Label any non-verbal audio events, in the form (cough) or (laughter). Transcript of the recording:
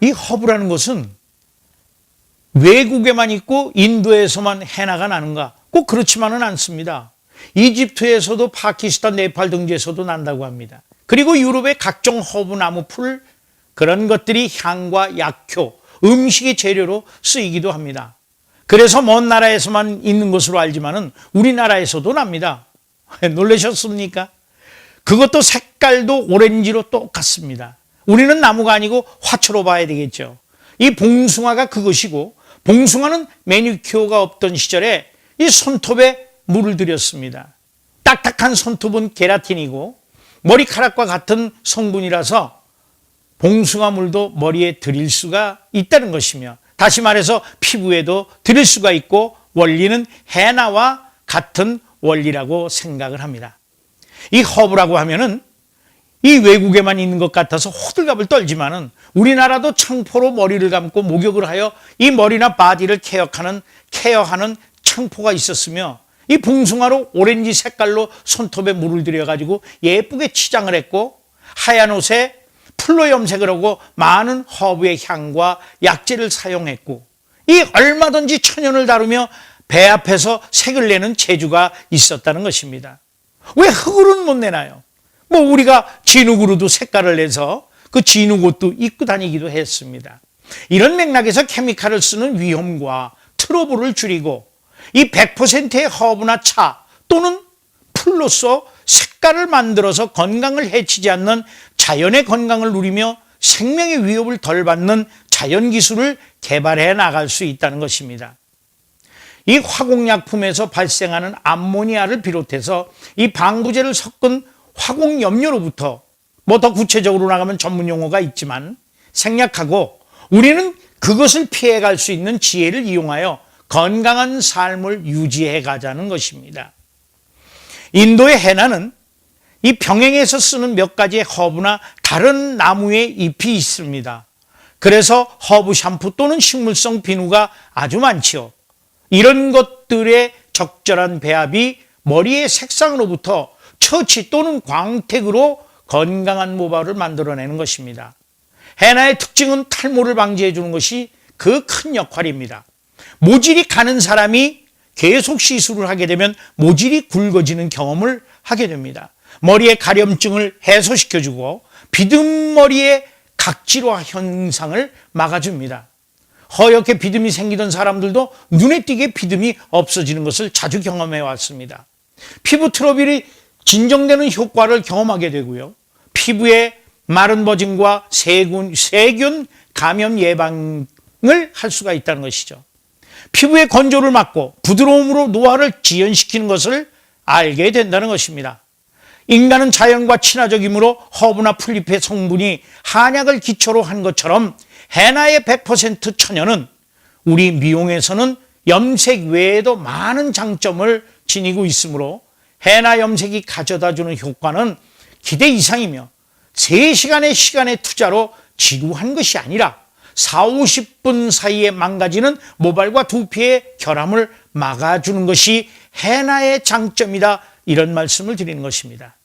이 허브라는 것은 외국에만 있고 인도에서만 해나가 나는가? 꼭 그렇지만은 않습니다. 이집트에서도 파키스탄, 네팔 등지에서도 난다고 합니다. 그리고 유럽의 각종 허브 나무 풀 그런 것들이 향과 약효, 음식의 재료로 쓰이기도 합니다. 그래서 먼 나라에서만 있는 것으로 알지만은 우리나라에서도 납니다. (laughs) 놀라셨습니까? 그것도 색깔도 오렌지로 똑같습니다. 우리는 나무가 아니고 화초로 봐야 되겠죠. 이 봉숭아가 그것이고 봉숭아는 매니큐어가 없던 시절에 이 손톱에 물을 들였습니다. 딱딱한 손톱은 게라틴이고 머리카락과 같은 성분이라서 봉숭아 물도 머리에 들일 수가 있다는 것이며 다시 말해서 피부에도 들일 수가 있고 원리는 해나와 같은 원리라고 생각을 합니다. 이 허브라고 하면은 이 외국에만 있는 것 같아서 호들갑을 떨지만은 우리나라도 창포로 머리를 감고 목욕을 하여 이 머리나 바디를 케어하는 케어하는 창포가 있었으며 이 봉숭아로 오렌지 색깔로 손톱에 물을 들여 가지고 예쁘게 치장을 했고 하얀 옷에 풀로 염색을 하고 많은 허브의 향과 약재를 사용했고 이 얼마든지 천연을 다루며 배 앞에서 색을 내는 재주가 있었다는 것입니다. 왜 흙으로는 못 내나요? 뭐 우리가 진흙으로도 색깔을 내서 그 진흙 옷도 입고 다니기도 했습니다. 이런 맥락에서 케미칼을 쓰는 위험과 트러블을 줄이고 이 100%의 허브나 차 또는 풀로서 색깔을 만들어서 건강을 해치지 않는 자연의 건강을 누리며 생명의 위협을 덜 받는 자연 기술을 개발해 나갈 수 있다는 것입니다. 이 화공약품에서 발생하는 암모니아를 비롯해서 이 방부제를 섞은 화공 염료로부터 뭐 더 구체적으로 나가면 전문 용어가 있지만 생략하고 우리는 그것을 피해 갈 수 있는 지혜를 이용하여 건강한 삶을 유지해 가자는 것입니다. 인도의 해나는 이 병행해서 쓰는 몇 가지의 허브나 다른 나무의 잎이 있습니다. 그래서 허브 샴푸 또는 식물성 비누가 아주 많지요. 이런 것들의 적절한 배합이 머리의 색상으로부터 처치 또는 광택으로 건강한 모발을 만들어내는 것입니다. 해나의 특징은 탈모를 방지해 주는 것이 그 큰 역할입니다. 모질이 가는 사람이 계속 시술을 하게 되면 모질이 굵어지는 경험을 하게 됩니다. 머리의 가려움증을 해소시켜주고 비듬머리의 각질화 현상을 막아줍니다. 허옇게 비듬이 생기던 사람들도 눈에 띄게 비듬이 없어지는 것을 자주 경험해 왔습니다. 피부 트러블이 진정되는 효과를 경험하게 되고요. 피부의 마른 버짐과 세균, 세균 감염 예방을 할 수가 있다는 것이죠. 피부의 건조를 막고 부드러움으로 노화를 지연시키는 것을 알게 된다는 것입니다. 인간은 자연과 친화적이므로 허브나 풀잎의 성분이 한약을 기초로 한 것처럼 해나의 100% 천연은 우리 미용에서는 염색 외에도 많은 장점을 지니고 있으므로 해나 염색이 가져다 주는 효과는 기대 이상이며 3시간의 시간의 투자로 지루한 것이 아니라 4, 50분 사이에 망가지는 모발과 두피의 결함을 막아주는 것이 해나의 장점이다. 이런 말씀을 드리는 것입니다.